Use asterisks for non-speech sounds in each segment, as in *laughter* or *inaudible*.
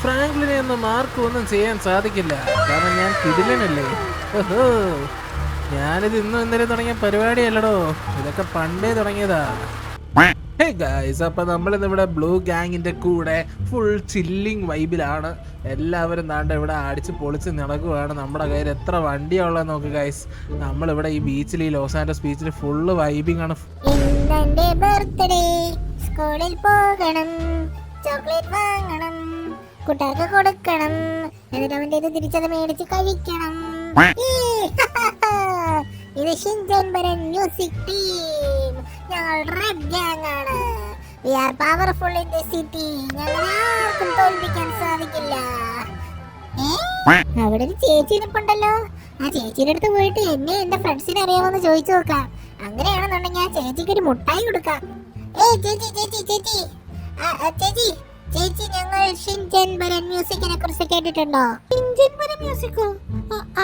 ഫ്രാങ്ക്ലിനെ ഒന്നും ആർക്കും ഒന്നും ചെയ്യാൻ സാധിക്കില്ല. കാരണം ഞാൻ കിടിലനല്ലേ? ഓഹോ ഞാനിത് ഇന്നും ഇന്നലെ തുടങ്ങിയ പരിപാടിയല്ലടോ. ഇതൊക്കെ പണ്ടേ തുടങ്ങിയതാ. ഗായ്സ് അപ്പൊ ബ്ലൂ ഗാങ്ങിന്റെ കൂടെ ഫുൾ ചില്ലിങ് വൈബിലാണ്. എല്ലാവരും താണ്ട ഇവിടെ അടിച്ച് പൊളിച്ച് നടക്കുകയാണ് നമ്മുടെ കയ്യിൽ എത്ര വണ്ടിയുള്ളത് നോക്ക് ഗായ്സ്. നമ്മളിവിടെ ഈ ബീച്ചിൽ ഈ ലോസ് ആൻഡ്രസ് ബീച്ചിൽ ഫുള്ള് വൈബിങ് ആണ്. സ്കൂളിൽ പോകണം. ചോക്ലേറ്റ് വാങ്ങണം. കൂട്ടുകാർക്ക് കൊടുക്കണം. എന്നിട്ട് അവന്റെ ഇത് തിരിച്ചത് മേടിച്ച് കഴിക്കണം. ഇത് ബരൻ മ്യൂസിക് ടീം. ഞങ്ങൾ റെഡ് ഗ്യാങ് ആണ്. We are powerful in the city. ഞങ്ങൾ ആർക്കും തോൽപ്പിക്കാൻ സാധിക്കില്ല? അവിടെ ഒരു ചേച്ചി ഇരിപ്പുണ്ടല്ലോ. ആ ചേച്ചിയുടെ അടുത്ത് പോയിട്ട് എന്നെ എന്റെ ഫ്രണ്ട്സിനെ അറിയാമോന്ന് ചോദിച്ചു നോക്കാം. അങ്ങനെയാണെന്നുണ്ടെങ്കിൽ ആ ചേച്ചിക്ക് ഒരു മുട്ടായി കൊടുക്കാം. ഏ ചേച്ചി ചേച്ചി ചേച്ചി. ചേച്ചി. ചേച്ചി ഞങ്ങൾ ഷിൻജൻ ബരൻ മ്യൂസിക്കിനെ കുറിച്ച് കേട്ടിട്ടുണ്ടോ? ഷിൻജൻ ബര മ്യൂസിക്കോ?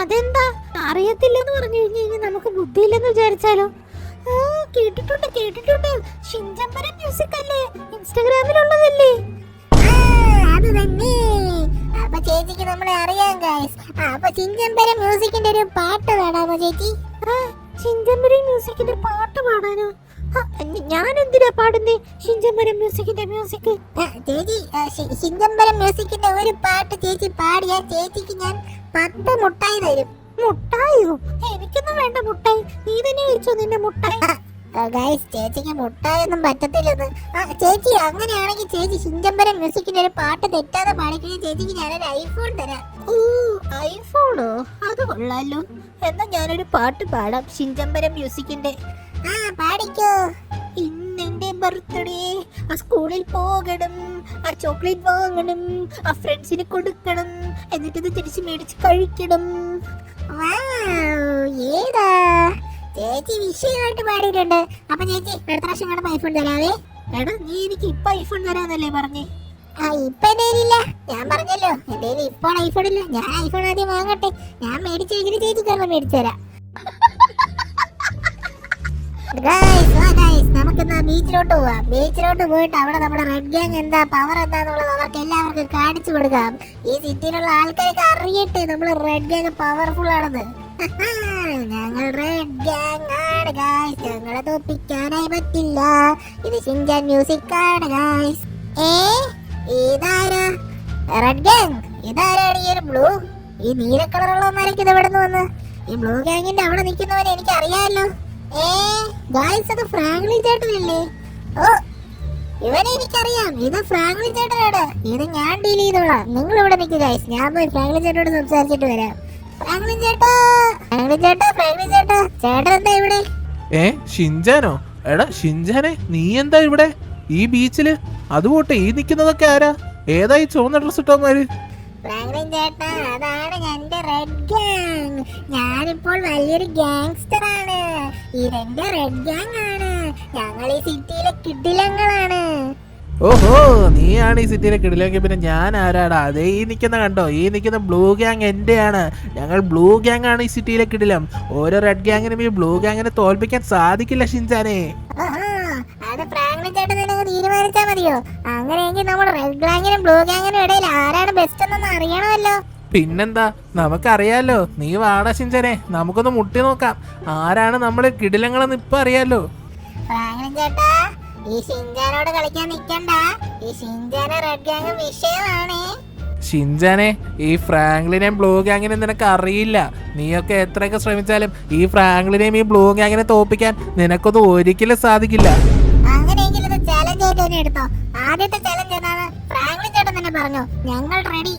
അതെന്താ? അറിയത്തില്ലെന്ന് പറഞ്ഞു കഴിഞ്ഞു കഴിഞ്ഞാൽ നമുക്ക് ബുദ്ധിയില്ലെന്ന് വിചാരിച്ചാലോ? ഓ കേട്ടിട്ടുണ്ട് കേട്ടിട്ടുണ്ട്. ഷിൻജൻ ബര മ്യൂസിക് അല്ലേ? ഇൻസ്റ്റാഗ്രാമിലുള്ളതല്ലേ? അത് തന്നെ. അപ്പൊ ചേച്ചിക്ക് നമ്മളെ അറിയാം ഗൈസ് അപ്പൊ ഷിൻജൻ മ്യൂസിക്കിന്റെ ഒരു പാട്ട് വേണമോ ചേച്ചി? ആ മ്യൂസിക്കിന്റെ പാട്ട് പാടാനോ? ഞാൻ എന്തിനാ പാടുന്നേ? ഷിൻജൻ മ്യൂസിക്കിന്റെ മ്യൂസിക്. ചേച്ചി ബരൻ മ്യൂസിക്കിന്റെ ഒരു പാട്ട് ചേച്ചി പാടിയാ ചേച്ചിക്ക് ഞാൻ പത്ത് മുട്ടായി തരും. മുട്ടായോ? എനിക്കൊന്നും വേണ്ട മുട്ടായി. നീ തന്നെ കഴിച്ചോ നിന്റെ മുട്ടായി. ഗൈസ് ചേച്ചിക്ക് മുട്ടായൊന്നും പറ്റത്തില്ലെന്ന്. ആ ചേച്ചി അങ്ങനെയാണെങ്കിൽ ചേച്ചി ശിഞ്ചമ്പരം മ്യൂസിക്കിന്റെ ഒരു പാട്ട് തെറ്റാതെ പാടിക്കണേ ചേച്ചിക്ക് ഞാനൊരു ഐഫോൺ തരാം. ഓ ഐഫോണോ അത് കൊള്ളാലോ. എന്നാ ഞാനൊരു പാട്ട് പാടാം. ഷിൻജമ്പരം മ്യൂസിക്കിന്റെ ആ പാടിക്കോ. ഇന്നെന്റെ ബർത്ത്ഡേ ആ സ്കൂളിൽ പോകണം. ആ ചോക്ലേറ്റ് വാങ്ങണം. ആ ഫ്രണ്ട്സിന് കൊടുക്കണം. എന്നിട്ട് ഇത് തിരിച്ച് മേടിച്ച് കഴിക്കണം. ഏതാ? ചേച്ചി വിഷയമായിട്ട് പാടിയിട്ടുണ്ട്. അപ്പൊ ചേച്ചി അടുത്ത പ്രാവശ്യം കാണുമ്പോ ഐഫോൺ തരാവേ. എടാ നീ എനിക്ക് ഇപ്പൊ ഐഫോൺ തരാന്നല്ലേ പറഞ്ഞേ? ആ ഇപ്പൊ എന്റെ ഞാൻ പറഞ്ഞല്ലോ എന്റെ കയ്യിൽ ഇപ്പോൾ ഐഫോൺ ഇല്ല. ഞാൻ ഐഫോൺ ആദ്യം വാങ്ങട്ടെ. ഞാൻ മേടിച്ചു വെച്ചിട്ട് ചേച്ചിക്ക് ഒരെണ്ണം മേടിച്ചു തരാം. നമുക്കിന്ന് ബീച്ചിലോട്ട് പോവാം. ബീച്ചിലോട്ട് പോയിട്ട് അവിടെ നമ്മുടെ റെഡ് ഗ്യാങ് എന്താ പവർ എന്താന്നുള്ളത് അവർക്ക് എല്ലാവർക്കും കാണിച്ചു കൊടുക്കാം. ഈ സിറ്റിയിലുള്ള ആൾക്കാർക്ക് അറിയട്ടെ നമ്മൾ റെഡ് ഗ്യാങ് പവർഫുൾ ആണെന്ന്. *laughs* ഞങ്ങൾ റെഡ് ഗ്യാങ് ആണ് ഗായ്സ് ഞങ്ങളെ തോപ്പിക്കാനായി പറ്റില്ല. ഇത് ഷിൻജാൻ മ്യൂസിക് ആണ് ഗായ്സ് ഏ? ഇതാരാ? റെഡ് ഗ്യാങ് ഇതാരാണ് ഈ ഒരു ബ്ലൂ ഈ നീല കളറുള്ളവന്മാരൊക്കെ ഇത് എവിടെ നിന്ന് വന്ന് ഈ ബ്ലൂ ഗ്യാങ്ങിന്റെ അവിടെ നിൽക്കുന്നവനെ എനിക്ക് അറിയാമല്ലോ അത് ഫ്രാങ്ക്ലിൻ ചേട്ടനല്ലേ? ഓ ഇവനെ എനിക്കറിയാം. ഇത് ഫ്രാങ്ക്ലിൻ ചേട്ടനാണ്. ഇത് ഞാൻ ഡീൽ ചെയ്തോളാം. നിങ്ങൾ ഇവിടെ നിൽക്കുക ഗായ്സ് ഞാൻ പോയി ഫ്രാങ്ക്ലിൻ ചേട്ടനോട് സംസാരിച്ചിട്ട് വരാം. ഫ്രാങ്ക്ലിൻ ചേട്ടാ! ഫ്രാങ്ക്ലിൻ ചേട്ടാ ഫ്രാങ്ക്ലിൻ ചേട്ടാ. ചേട്ടൻ എന്താ ഇവിടെ? ഏ ഷിൻജാനോ? എടാ ഷിൻജാനെ നീ എന്താ ഇവിടെ? ഈ ബീച്ചിൽ? അതുപോട്ടെ ഈ നിൽക്കുന്നതൊക്കെ ആരാ? ഏതായി ചുവന്ന ഡ്രസ് ഇട്ടവന്മാര് ഫ്രാങ്ക്ലിൻ ചേട്ടാ അതാണ് എന്റെ റെഡ് ഗാങ് ഞാനിപ്പോൾ വലിയൊരു ഗാങ്സ്റ്റർ ആണ്. ഇതെന്റെ റെഡ് ഗാങ് ആണ്. ഞങ്ങൾ ഈ സിറ്റിയിലെ കിഡിലങ്ങളാണ് ഓഹോ നീയാണ് ഈ സിറ്റിയിലെ കിടിലെങ്കിൽ പിന്നെ ഞാൻ ആരാടാ? അതേ ഈ നിൽക്കുന്ന കണ്ടോ? ഈ നിൽക്കുന്ന ബ്ലൂ ഗ്യാങ് എന്റെയാണ് ഞങ്ങൾ ബ്ലൂ ഗ്യാങ് ആണ് ഈ സിറ്റിയിലെ കിടിലം. ഓരോ റെഡ് ഗ്യാങ്ങിനും ഈ ബ്ലൂ ഗ്യാങ്ങിനെ തോൽപ്പിക്കാൻ സാധിക്കില്ല ഷിൻസാനെ ആഹാ, അത് ഫ്രാങ്ക്ലിൻ ചേട്ടൻ മതിയോ? അങ്ങനെയെങ്കിൽ നമ്മുടെ റെഡ് ഗ്യാങ്ങിനും ബ്ലൂ ഗ്യാങ്ങിനും ഇടയിൽ ആരാണ് ബെസ്റ്റ് എന്നൊന്ന് അറിയണമല്ലോ. പിന്നെന്താ? നമുക്കറിയാലോ. നീ വാടാ ശിഞ്ചനെ. നമുക്കൊന്ന് മുട്ടി നോക്കാം. ആരാണ് നമ്മളെ കിടിലങ്ങളെന്ന് ഇപ്പൊ അറിയാലോ? ഫ്രാങ്ക്ലിൻ ചേട്ടാ. ഈ ഷിൻജാനോട് കളിക്കാൻ നിൽക്കണ്ട ഈ ഷിൻജാന റെഡ് വിഷയമാണേ ഷിൻജാനെ ഈ ഫ്രാങ്ക്ലിനെയും ബ്ലൂ ഗാങ്ങിനെയും നിനക്ക് അറിയില്ല. നീയൊക്കെ എത്രയൊക്കെ ശ്രമിച്ചാലും ഈ ഫ്രാങ്ക്ലിനെയും ഈ ബ്ലൂ ഗാങ്ങിനെ തോപ്പിക്കാൻ നിനക്കൊന്നും ഒരിക്കലും സാധിക്കില്ല. ഇത് ചലഞ്ച് ആയിട്ട് തന്നെ എടുത്തോ. ആദ്യത്തെ ചലഞ്ച് ഫ്രാങ്ക്ലിൻ ചേട്ടൻ തന്നെ പറഞ്ഞു. ഞങ്ങൾ റെഡി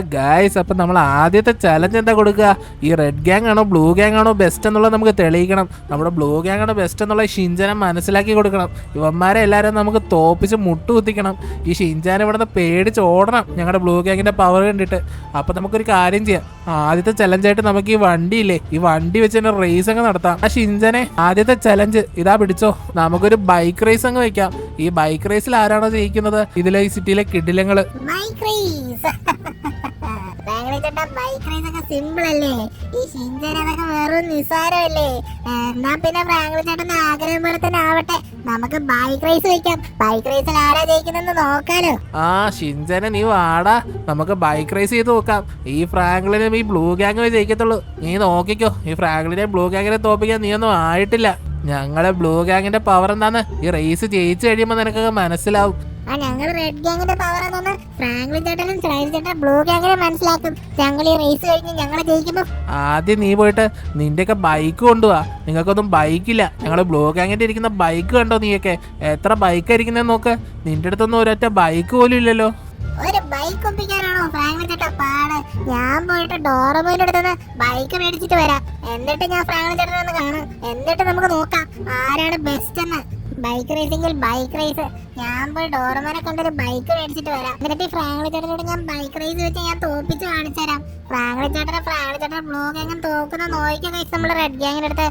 ഗായ്സ് അപ്പം നമ്മൾ ആദ്യത്തെ ചലഞ്ച് എന്താ കൊടുക്കുക? ഈ റെഡ് ഗ്യാങ് ആണോ ബ്ലൂ ഗ്യാങ് ആണോ ബെസ്റ്റ് എന്നുള്ളത് നമുക്ക് തെളിയിക്കണം. നമ്മുടെ ബ്ലൂ ഗ്യാങ് ആണോ ബെസ്റ്റ് എന്നുള്ള ഷിഞ്ചനെ മനസ്സിലാക്കി കൊടുക്കണം. ഇവന്മാരെ എല്ലാവരും നമുക്ക് തോപ്പിച്ച് മുട്ടുകുത്തിക്കണം. ഈ ഷിഞ്ചാൻ ഇവിടെ നിന്ന് പേടിച്ച് ഓടണം ഞങ്ങളുടെ ബ്ലൂ ഗ്യാങ്ങിന്റെ പവർ കണ്ടിട്ട്. അപ്പം നമുക്കൊരു കാര്യം ചെയ്യാം. ആദ്യത്തെ ചലഞ്ചായിട്ട് നമുക്ക് ഈ വണ്ടിയില്ലേ ഈ വണ്ടി വെച്ച് തന്നെ റേസ് അങ്ങ് നടത്താം. ആ ഷിഞ്ചനെ ആദ്യത്തെ ചലഞ്ച് ഇതാ പിടിച്ചോ. നമുക്കൊരു ബൈക്ക് റേസ് അങ്ങ് വെക്കാം. ഈ ബൈക്ക് റേസിൽ ആരാണോ ജയിക്കുന്നത്? ഇതിലെ ഈ സിറ്റിയിലെ കിടിലങ്ങൾ. *laughs* ബൈക്ക് റേസ് ഒക്കെ സിമ്പിൾ അല്ലേ? ഈ പിന്നെ തന്നെ ആവട്ടെ. നമുക്ക് ബൈക്ക് റേസ് വെക്കാം. ബൈക്ക് റേസിൽ ജയിക്കുന്നെന്ന് ആ നീ വാടാ. നമുക്ക് ബൈക്ക് റേസ് ചെയ്ത് നോക്കാം. ഈ ഫ്രാങ്ക്ലിനും ഈ ബ്ലൂ ഗാങ് ജയിക്കത്തുള്ളൂ. നീ നോക്കിക്കോ. ഈ ഫ്രാങ്ക്ലിനെ ബ്ലൂ ഗാങ്ങിനെ തോപ്പിക്കാൻ നീ ഒന്നും ആയിട്ടില്ല. ഞങ്ങളെ ബ്ലൂ ഗാങ്ങിന്റെ പവർ എന്താന്ന്? ഈ റേസ് ജയിച്ചു കഴിയുമ്പോൾ നിനക്കൊക്കെ മനസ്സിലാവും. ആ ഞങ്ങൾ റെഡ് ഗ്യാങ്ങിന്റെ പവർ എന്നൊന്ന് ഫ്രാങ്ക്ലിൻ ചേട്ടനും സ്ലൈഡ് ചേട്ടൻ ബ്ലൂ ഗ്യാങ്ങിനെ മനസ്സിലാക്കും. ഞങ്ങൾ ഈ റേസ് കഴിഞ്ഞ് ഞങ്ങളെ ജയിക്കുമ്പോൾ ആദ്യം നീ പോയിട്ട് നിന്റെയൊക്കെ ബൈക്ക് കൊണ്ടുവാ. നിങ്ങൾക്കൊന്നും ബൈക്കില്ല ഞങ്ങൾ ബ്ലൂ ഗ്യാങ്ങിന്റെ ഇരിക്കുന്ന ബൈക്ക് കണ്ടോ നീയൊക്കെ? എത്ര ബൈക്ക് ഇരിക്കുന്നതെന്ന് നോക്ക്. നിന്റെ അടുത്തൊന്നും ഒരൊറ്റ ബൈക്ക് പോലും ഇല്ലല്ലോ. ഒരു ബൈക്ക് ഒപ്പിക്കാനാണോ ഫ്രാങ്ക്ലിൻ ചേട്ടാ പാട്? ഞാൻ പോയിട്ട് ഡോറമോന്റെ അടുത്തുനിന്ന് ബൈക്ക് മേടിച്ചിട്ട് വരാം. എന്നിട്ട് ഞാൻ ഫ്രാങ്ക്ലിൻ ചേട്ടനെ ഒന്ന് കാണാം. എന്നിട്ട് നമുക്ക് നോക്കാം ആരാണ് ബെസ്റ്റ് എന്ന്. ബൈക്ക് റേസിംഗിൽ ബൈക്ക് റേസ് ഞാൻ പോയി ഡോർമാനെ കണ്ടൊരു ബൈക്ക് മേടിച്ചിട്ട് വരാം. എന്നിട്ട് ഈ ഫ്രാങ്ക്ലിൻ ചേട്ടനോട് ഞാൻ ബൈക്ക് റേസ് വെച്ച് ഞാൻ തോപ്പിച്ച് കാണിച്ചു തരാം. ഫ്രാങ്ക്ലി ചേട്ടനെ ഫ്രാങ്ക്ലി ചേട്ടനെ ബ്ലോഗ് എങ്ങനെ തോക്കുന്ന നോക്കിയ കഴിച്ച് നമ്മൾ റെഡ് ഗ്യാങ്ങിന്റെ അടുത്ത്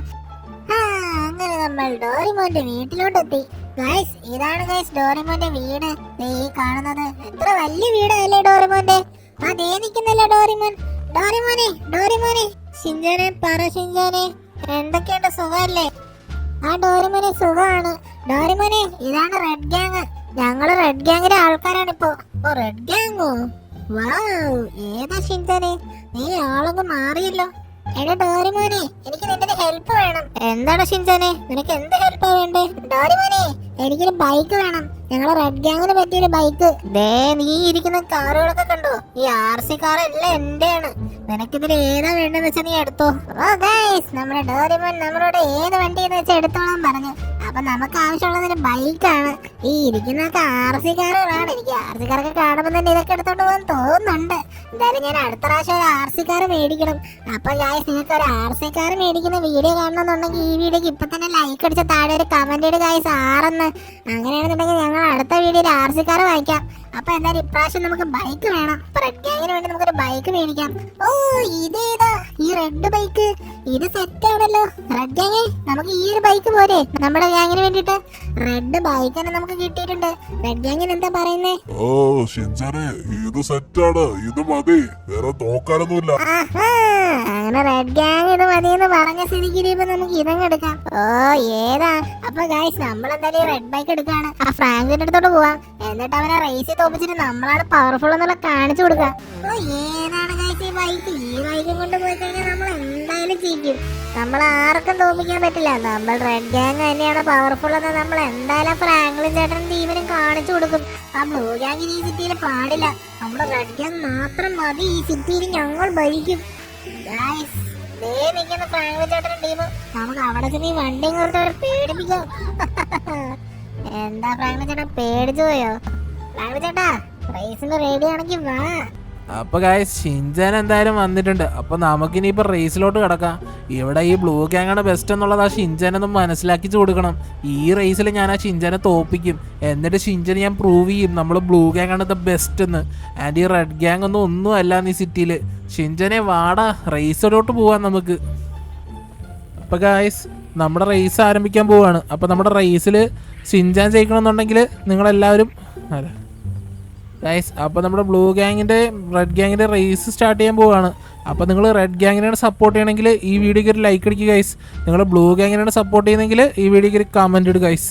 അങ്ങനെ നമ്മൾ ഡോറിമോന്റെ വീട്ടിലോട്ടെത്തി. ഗൈസ് ഇതാണ് ഗൈസ് ഡോറിമോന്റെ വീട്. ഈ കാണുന്നത്. എത്ര വലിയ വീടല്ലേ ഡോറിമോന്റെ അതേ നിൽക്കുന്നല്ലോ ഡോറിമോൻ. ഡോറിമോനെ ഡോറിമോനെ. ഷിഞ്ചാനെ പറ ഷിഞ്ചാനെ എന്തൊക്കെയുണ്ട് സുഖമല്ലേ? ആ ഡോറിമോനെ സുഖമാണ്. ഡോറിമോനെ ഇതാണ് റെഡ് ഗ്യാങ്. ഞങ്ങൾ റെഡ് ഗ്യാങ്ങിന്റെ ആൾക്കാരാണിപ്പോ ഓ റെഡ് ഗ്യാങ്ങോ? വാവ് ഏതാ ഷിഞ്ചാനെ നീ ആളൊന്നും മാറിയല്ലോ. എടാ ഡോറിമോനെ എനിക്ക് നിന്റെ ഹെൽപ്പ് വേണം. എന്താണ് ഷിൻചാനെ നിനക്ക് എന്ത് ഹെൽപ്പാ വേണ്ടേ? ഡോറിമോനെ എനിക്കൊരു ബൈക്ക് വേണം. ഞങ്ങളെ റെഡ് ഗ്യാങ്ങിന് പറ്റിയൊരു ബൈക്ക് ദേ നീ ഇരിക്കുന്ന കാറുകളൊക്കെ കണ്ടോ? ഈ ആർ സി കാർ എല്ലാം എന്റെയാണ്. നിനക്കിതിൽ ഏതാ വേണ്ടെന്ന് വെച്ചാൽ നീ എടുത്തോ. ഓ ഗൈസ് നമ്മുടെ ഡോറിമോൻ നമ്മളോട് ഏത് വണ്ടി എന്ന് വെച്ചാൽ എടുത്തോളാൻ പറഞ്ഞു. അപ്പൊ നമുക്ക് ആവശ്യമുള്ളത് ഒരു ബൈക്കാണ് ഈ ഇരിക്കുന്നതൊക്കെ ആർ സി കാറുകളാണ്. എനിക്ക് ആർ സി കാറൊക്കെ കാണുമ്പോൾ തന്നെ ഇതൊക്കെ എടുത്തോണ്ട് പോകാൻ തോന്നുന്നുണ്ട്. എന്തായാലും ഞാൻ അടുത്ത പ്രാവശ്യം ഒരു ആർ സി കാർ മേടിക്കണം. അപ്പൊ ഞാൻ നിങ്ങൾക്ക് ഒരു ആർ സി കാർ മേടിക്കുന്ന വീഡിയോ കാണണമെന്നുണ്ടെങ്കിൽ ഈ വീഡിയോക്ക് ഇപ്പൊ തന്നെ ലൈക്ക് അടിച്ച താഴെ ഒരു കമന്റ് ഇടുക ഗായ്സ് ആറെന്ന് അങ്ങനെയാണെന്നുണ്ടെങ്കിൽ ഞങ്ങൾ അടുത്ത വീഡിയോയിൽ ആർ സി കാർ വാങ്ങിക്കാം. അപ്പൊ എന്തായാലും ഇപ്രാവശ്യം നമുക്ക് ബൈക്ക് വേണം. അപ്പൊ റെഡ് ഗ്യാങ്ങിന് വേണ്ടി നമുക്കൊരു ബൈക്ക് മേടിക്കാം. ഓ ഇതേതാ? ഈ റെഡ് ബൈക്ക് ഇത് സെറ്റ് ആണല്ലോ. റെഡ് ഗ്യാങ് നമുക്ക് ഈ ഒരു ബൈക്ക് പോരെ. നമ്മുടെ ഗ്യാങ്ങിന് വേണ്ടിട്ട് റെഡ് ബൈക്ക് തന്നെ നമുക്ക് കിട്ടിയിട്ടുണ്ട്. റെഡ് ഗ്യാങ്ങിന് എന്താ പറയുന്നേ? ഓ ഷിൻചാനെ ഇത് സെറ്റാണ് ഇത് മതി. വേറെ നോക്കാനൊന്നുമില്ല. അങ്ങനെ റെഡ് ഗ്യാങ് ഇത് മതിയെന്ന് പറഞ്ഞ സ്ഥിതിക്ക് ഇപ്പൊ നമുക്ക് ഇതങ്ങ് എടുക്കാം. ഓ ഏതാ? അപ്പൊ ഗൈസ് നമ്മൾ എന്തായാലും റെഡ് ബൈക്ക് എടുക്കാണ്. ആ ഫ്രാങ്കിന്റെ അടുത്തോട്ട് പോവാം. എന്നിട്ട് അവനെ റേസിൽ തോപ്പിച്ചിട്ട് നമ്മളാണ് പവർഫുൾ എന്നുള്ള കാണിച്ചു കൊടുക്കാം ഓ ഏതാണ് ഗൈസ് ഈ ബൈക്ക് ഈ ബൈക്കും കൊണ്ട് പോയി കഴിഞ്ഞാൽ നമ്മൾ എന്തായാലും ജയിക്കും നമ്മൾ ആർക്കും തോപ്പിക്കാൻ പറ്റില്ല. നമ്മൾ റെഡ് ഗ്യാങ് തന്നെയാണ് പവർഫുൾ എന്ന് നമ്മൾ എന്തായാലും ഫ്രാങ്ക്ലിൻ ചേട്ടൻ ടീമിനും കാണിച്ചു കൊടുക്കും. ആ ബ്ലൂ ഗ്യാങ് ഈ സിറ്റിയിൽ പാടില്ല. നമ്മുടെ റെഡ് ഗ്യാങ് മാത്രം മതി. ഈ സിറ്റിയിൽ ഞങ്ങൾ ഭരിക്കും. ദേ നിൽക്കുന്ന ഫ്രാങ്ക്ലിൻ ചേട്ടൻ ടീം. നമുക്ക് അവിടെ ചെന്ന് ഈ വണ്ടി പേടിപ്പിക്കാം. *laughs* എന്താ ഫ്രാങ്ക്ലിൻ ചേട്ടാ പേടിച്ചു പോയോ? ഫ്രാങ്ക്ലിൻ ചേട്ടാ റേസിന് റെഡി ആണെങ്കിൽ വാ. അപ്പൊ ഗായ ഷിൻജാൻ എന്തായാലും വന്നിട്ടുണ്ട്. അപ്പൊ നമുക്കിനി ഇപ്പൊ റേസിലോട്ട് കിടക്കാം. ഇവിടെ ഈ ബ്ലൂ ഗ്യാങ്ങാണ് ബെസ്റ്റ് എന്നുള്ളത് ആ ഷിൻജാനൊന്ന് മനസ്സിലാക്കിച്ചു കൊടുക്കണം. ഈ റേസിൽ ഞാൻ ആ ഷിൻജാനെ തോപ്പിക്കും. എന്നിട്ട് ഷിൻജാനെ ഞാൻ പ്രൂവ് ചെയ്യും. നമ്മൾ ബ്ലൂ ഗ്യാങ്ങാണ് ദ ബെസ്റ്റ് എന്ന്. ആൻഡ് ഈ റെഡ് ഗ്യാങ് ഒന്നും ഒന്നും അല്ല ഈ സിറ്റിയിൽ ഷിൻജാനെ വാടാ റേസിലോട്ട് പോവാം നമുക്ക്. അപ്പൊ ഗായ്സ് നമ്മുടെ റേസ് ആരംഭിക്കാൻ പോവാണ്. അപ്പൊ നമ്മുടെ റേസിൽ ഷിൻജാൻ ജയിക്കണമെന്നുണ്ടെങ്കിൽ നിങ്ങളെല്ലാവരും അല്ല. ഗൈസ് അപ്പോൾ നമ്മുടെ ബ്ലൂ ഗ്യാങ്ങിന്റെ റെഡ് ഗ്യാങ്ങിന്റെ റേസ് സ്റ്റാർട്ട് ചെയ്യാൻ പോവുകയാണ് അപ്പോൾ നിങ്ങൾ റെഡ് ഗ്യാങ്ങിനാണ് സപ്പോർട്ട് ചെയ്യണമെങ്കിൽ ഈ വീഡിയോക്ക് ഒരു ലൈക്ക് അടിക്കുക ഗൈസ് നിങ്ങൾ ബ്ലൂ ഗ്യാങ്ങിനാണ് സപ്പോർട്ട് ചെയ്യുന്നെങ്കിൽ ഈ വീഡിയോക്ക് ഒരു കമന്റ് ഇടുക ഗൈസ്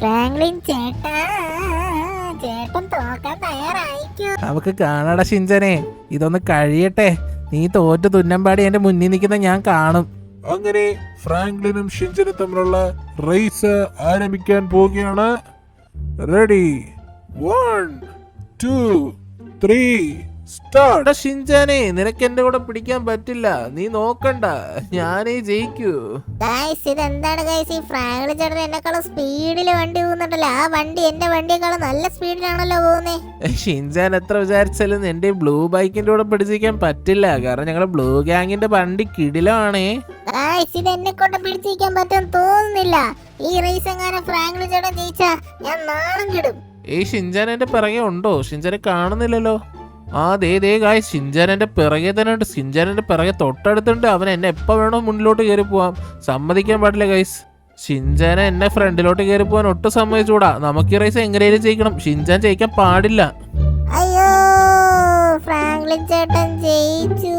ഫ്രാങ്ക്ലിൻ ചേട്ടാ ചേട്ടൻ തോക്കാൻ തയ്യാറായിക്കോ നമുക്ക് കാണാടാ ശിഞ്ചനെ. ഇതൊന്ന് കഴിയട്ടെ. നീ തോറ്റ തുന്നമ്പാടി എന്റെ മുന്നിൽ നിൽക്കുന്ന ഞാൻ കാണും. അങ്ങനെ ഫ്രാങ്ക്ലിനും ഷിഞ്ചനും തമ്മിലുള്ള റേസ് ആരംഭിക്കാൻ പോവുകയാണ്. Ready one two three start ഷിൻചാനെ നിനക്ക് എന്റെ കൂടെ പിടിക്കാൻ പറ്റില്ല. നീ നോക്കണ്ട. ഞാനേ ജയിക്കൂ. ഗൈസ് ഇതെന്താണ് ഗൈസ് ഈ ഫ്രാങ്ക്ലിൻ ചേട്ടൻ എന്നെക്കാളും സ്പീഡിൽ വണ്ടി പോകുന്നുണ്ടല്ലോ. ആ വണ്ടി എന്റെ വണ്ടിയെക്കാളും നല്ല സ്പീഡിലാണല്ലോ പോകുന്നേ. ഷിൻചാൻ എത്ര വിചാരിച്ചാലും എന്റെ ബ്ലൂ ബൈക്കിന്റെ കൂടെ പിടിച്ചിരിക്കാൻ പറ്റില്ല. കാരണം ഞങ്ങളുടെ ബ്ലൂ ഗാങ്ങിന്റെ വണ്ടി കിടിലാണേ ഗൈസ് ഇത് എന്നെ കൊണ്ട് പിടിച്ചിരിക്കാൻ പറ്റുമെന്ന് തോന്നുന്നില്ല. ഈ റേസ് എങ്ങാനും ഫ്രാങ്ക്ലിൻ ചേട്ടൻ ജയിച്ചാ ഞാൻ നാണം കിടും. ഈ ഷിൻചാൻ എന്റെ പിറകെ ഉണ്ടോ? ഷിൻചാനെ കാണുന്നില്ലല്ലോ. ആ ദേ ദേ ഗായ് ഷിൻചാൻ എന്റെ പിറകെ തന്നെ ഉണ്ട്. ഷിൻചാൻ എന്റെ പിറകെ തൊട്ടടുത്തുണ്ട്. അവൻ എന്നെ എപ്പോൾ വേണോ മുന്നിലോട്ട് കയറി പോവാം. സമ്മതിക്കാൻ പാടില്ല ഗൈസ് ഷിൻചാനെ എന്നെ ഫ്രണ്ടിലോട്ട് കയറി പോകാൻ ഒട്ടും സമ്മതിച്ചൂടാ നമുക്ക് ഈ റേസ് എങ്ങനെയും ജയിക്കണം. ഷിൻചാൻ ജയിക്കാൻ പാടില്ല. അയ്യോ ഫ്രാങ്ക്ലിൻ ചേട്ടൻ ജയിച്ചു.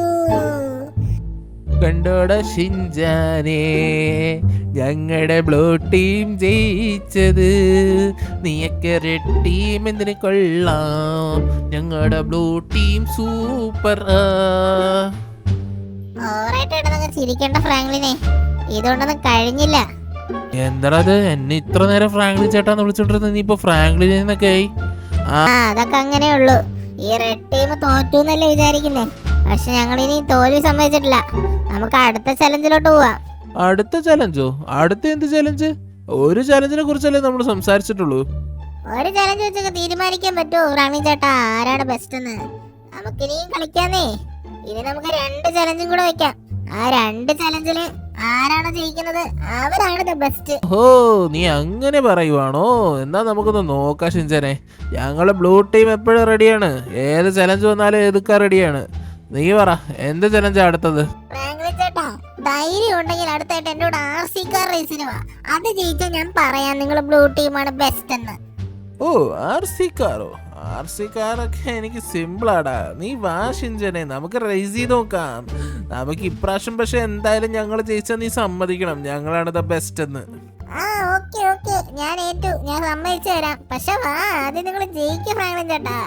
കണ്ടോട ഷിഞ്ചാനേ ഞങ്ങളുടെ ബ്ലൂ ടീം ജയിച്ചത്. നീയൊക്കെ റെഡ് ടീം എന്തിനു കൊള്ളാം? ഞങ്ങളുടെ ബ്ലൂ ടീം സൂപ്പർ ചിരിക്കേണ്ട ഫ്രാങ്ക്ലിനെ. ഇതുകൊണ്ടൊന്നും കഴിഞ്ഞില്ല. എന്താണത്? എന്നെ ഇത്ര നേരം ഫ്രാങ്ക്ലിൻ ചേട്ടാന്ന് വിളിച്ചോണ്ടിരുന്ന നീ ഇപ്പൊ ഫ്രാങ്ക്ലിൻ എന്നൊക്കെ ആയി. ആ അതൊക്കെ അങ്ങനെയുള്ളൂ. ഈ റെഡ് ടീം തോറ്റു എന്നല്ലേ വിചാരിക്കുന്നേ. പക്ഷെ ഞങ്ങൾ ഇനി തോൽവി സമ്മതിച്ചിട്ടില്ല. നമുക്ക് അടുത്ത ചലഞ്ചിലോട്ട് പോവാം. അടുത്ത ചലഞ്ചോ അടുത്ത എന്ത് ചലഞ്ച് ഒരു ചലഞ്ചിനെ കുറിച്ചല്ലേ നമ്മൾ സംസാരിച്ചിട്ടുള്ളൂ. ഒരു ചലഞ്ച് വെച്ചൊക്കെ തീരുമാനിക്കാൻ പറ്റുമോ റാണി ചേട്ടാ? ആരാണ് ബെസ്റ്റ് എന്ന്? നമുക്ക് ഇനിയും കളിക്കാന്നേ. ഇനി നമുക്ക് രണ്ട് ചലഞ്ചും കൂടെ വെക്കാം. ആ രണ്ട് ചലഞ്ചിൽ ആരാണ് ജയിക്കുന്നത്? അവരാണ് ദ ബെസ്റ്റ് ഓ നീ അങ്ങനെ പറയുവാണോ? എന്നാ നമുക്കൊന്ന് നോക്കാം ഷിഞ്ചനെ. ഞങ്ങൾ ബ്ലൂ ടീം എപ്പോഴും റെഡിയാണ് ഏത് ചലഞ്ച് വന്നാലും എതുക്കാൻ റെഡിയാണ് നീ പറ എന്ത് ചലഞ്ചാ അടുത്തത്? ഫ്രാങ്ക്ലിൻ ചേട്ടാ ധൈര്യം ഉണ്ടെങ്കിൽ അടുത്തായിട്ട് എന്നോട് ആർ സി കാർ റേസിന് വാ. അത് ജയിച്ചാൽ ഞാൻ പറയാം നിങ്ങൾ ബ്ലൂ ടീമാണ് ബെസ്റ്റ് എന്ന്. ഓ ആർ സി കാറോ? ആർ സി കാറൊക്കെ എനിക്ക് സിമ്പിളാടാ നീ വാ ഷിഞ്ചനെ നമുക്ക് റേസ് ചെയ്ത് നോക്കാം. നമുക്ക് ഇപ്രാവശ്യം പക്ഷെ എന്തായാലും ഞങ്ങൾ ജയിച്ചാൽ നീ സമ്മതിക്കണം. ഞങ്ങളാണ് ദ ബെസ്റ്റ് എന്ന്. ആ ഓക്കെ ഓക്കെ ഞാൻ ഏറ്റു. ഞാൻ സമ്മതിച്ചു തരാം. പക്ഷെ വാ ആദ്യം നിങ്ങൾ ജയിക്കും ഫ്രാങ്ക്ലിൻ ചേട്ടാ.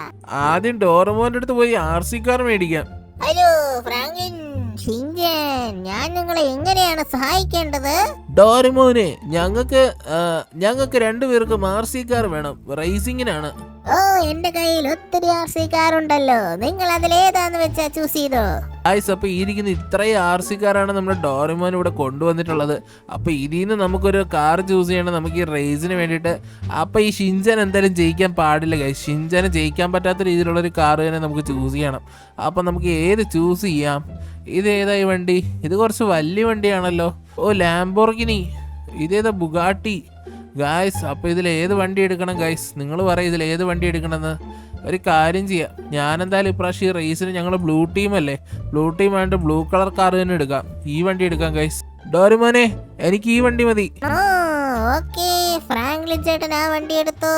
ആദ്യം ഡോറമോന്റെ അടുത്ത് പോയി ആർ സി കാർ മേടിക്കാം. ഹലോ ഫ്രാങ്ക്ലിൻ ഞാൻ നിങ്ങളെ എങ്ങനെയാണ് സഹായിക്കേണ്ടത്? ഡോറിമോനെ ഞങ്ങൾക്ക് ഞങ്ങൾക്ക് രണ്ടുപേർക്ക് ആർ സി കാർ വേണം. റേസിങ്ങിനാണ് ഓ എന്റെ കയ്യിൽ ഒത്തിരി ആർ സി കാർ ഉണ്ടല്ലോ. നിങ്ങൾ അതിലേതാന്ന് വെച്ചാ ചൂസ് ചെയ്തോ? ആയിസ് അപ്പൊ ഈ ഇരിക്കുന്ന ഇത്രയും ആർ സി കാറാണ് നമ്മുടെ ഡോറിമോൻ ഇവിടെ കൊണ്ടുവന്നിട്ടുള്ളത്. അപ്പൊ ഇതിൽ നിന്ന് നമുക്കൊരു കാർ ചൂസ് ചെയ്യണം. നമുക്ക് ഈ റേസിന് വേണ്ടിയിട്ട്. അപ്പൊ ഈ ഷിൻജൻ എന്തായാലും ജയിക്കാൻ പാടില്ല കൈ ഷിൻജനെ ജയിക്കാൻ പറ്റാത്ത രീതിയിലുള്ള ഒരു കാർ തന്നെ നമുക്ക് ചൂസ് ചെയ്യണം. അപ്പൊ നമുക്ക് ഏത് ചൂസ് ചെയ്യാം? ഇത് ഏതായി വണ്ടി? ഇത് കുറച്ച് വലിയ വണ്ടിയാണല്ലോ. ഓ ലാംബോർഗിനി ഇതേതാ ബുഗാട്ടി ഗായ്സ് അപ്പോൾ ഇതിൽ ഏത് വണ്ടി എടുക്കണം ഗായ്സ് നിങ്ങൾ പറയും ഇതിൽ ഏത് വണ്ടി എടുക്കണമെന്ന്. ഒരു കാര്യം ചെയ്യാം. ഞാനെന്തായാലും ഇപ്രാവശ്യം ഈ റേസിന് ഞങ്ങൾ ബ്ലൂ ടീമല്ലേ അല്ലേ? ബ്ലൂ ടീം ആയിട്ട് ബ്ലൂ കളർ കാർ തന്നെ എടുക്കാം. ഈ വണ്ടി എടുക്കാം ഗൈസ് ഡോരുമോനെ എനിക്ക് ഈ വണ്ടി മതി. ഫ്രാങ്ക്ലിൻ ചേട്ടൻ ആ വണ്ടി എടുത്തു.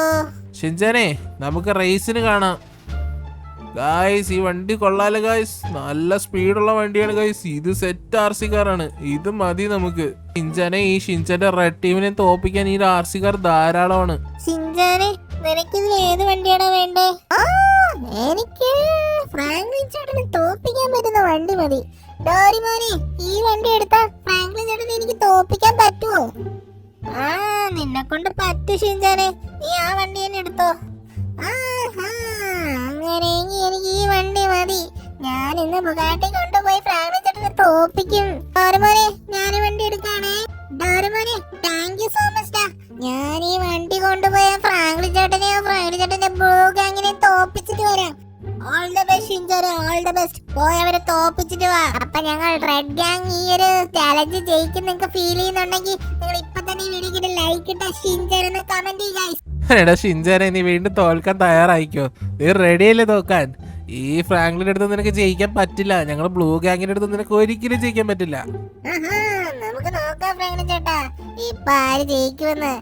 ഷിൻചാനെ നമുക്ക് റേസിന് കാണാം. ഗായ്സ് ഈ വണ്ടി കൊള്ളാലോ ഗായ്സ് നല്ല സ്പീഡുള്ള വണ്ടിയാണ് ഗായ്സ് ഇത് സെറ്റ് ആർ സി കാറാണ്. ഇത് മതി നമുക്ക്. ഷിൻചാനെ ഈ ഷിൻചാന്റെ റെഡ് ടീമിനെ തോപ്പിക്കാൻ ഈ ആർ സി കാർ ധാരാളമാണ്. ഷിൻജാനെ നിനക്കിതിൽ ഏത് വണ്ടിയാണോ വേണ്ടേ? എനിക്ക് ഫ്രാങ്ക്ലിൻ ചേട്ടനെ തോപ്പിക്കാൻ പറ്റുന്ന വണ്ടി മതി. ഡോറിമോനെ ഈ വണ്ടി എടുത്താ ഫ്രാങ്ക്ലിൻ ചേട്ടനെ എനിക്ക് തോപ്പിക്കാൻ പറ്റുമോ ആ നിന്നെ കൊണ്ട് പറ്റു ഷിൻചാനെ. നീ ആ വണ്ടി ബുഗാട്ടി കൊണ്ടുപോയി ചേട്ടനെ തോപ്പിക്കും. ഡോറിമോനെ ഞാൻ വണ്ടി എടുക്കാണേ. ഡോറിമോനെ താങ്ക് യു സോ മച്ച് ഡാ ഞാൻ ഈ വണ്ടി കൊണ്ടുപോയ ഫ്രാങ്ക്ലി ചേട്ടനെയോ ഫ്രാങ്ക്ലി ചേട്ടന്റെ ബ്ലൂ ഗാങ്ങിനെ തോപ്പിച്ചിട്ട് വരാം. ഓൾ ദ ബെസ്റ്റ് ഷിൻജോരെ ഓൾ ദ ബെസ്റ്റ് പോയി അവരെ തോപ്പിച്ചിട്ട് വാ. അപ്പൊ ഞങ്ങൾ റെഡ് ഗാങ് ഈ ഒരു ചലഞ്ച് ജയിക്കും നിങ്ങൾക്ക് ഫീൽ ചെയ്യുന്നുണ്ടെങ്കിൽ നിങ്ങൾ ഇപ്പൊ തന്നെ ഈ ലൈക്ക് ഇട്ട ഷിൻജോരെന്ന് കമന്റ് ചെയ്യുക എടാ ഷിൻചാനെ നീ വീണ്ടും തോൽക്കാൻ തയ്യാറായിക്കോ? നീ റെഡിയല്ലേ തോക്കാൻ? ഈ ഫ്രാങ്ക്ലിന്റെ അടുത്ത് നിനക്ക് ജയിക്കാൻ പറ്റില്ല. ഞങ്ങൾ ബ്ലൂ ഗാങ്ങിന്റെ അടുത്ത് നിനക്ക് ഒരിക്കലും ജയിക്കാൻ പറ്റില്ല. നമുക്ക് നോക്കാം ഫ്രാങ്ക്ലിൻ ചേട്ടാ. ഇപ്പൊ ആര് ജയിക്കുമെന്ന്.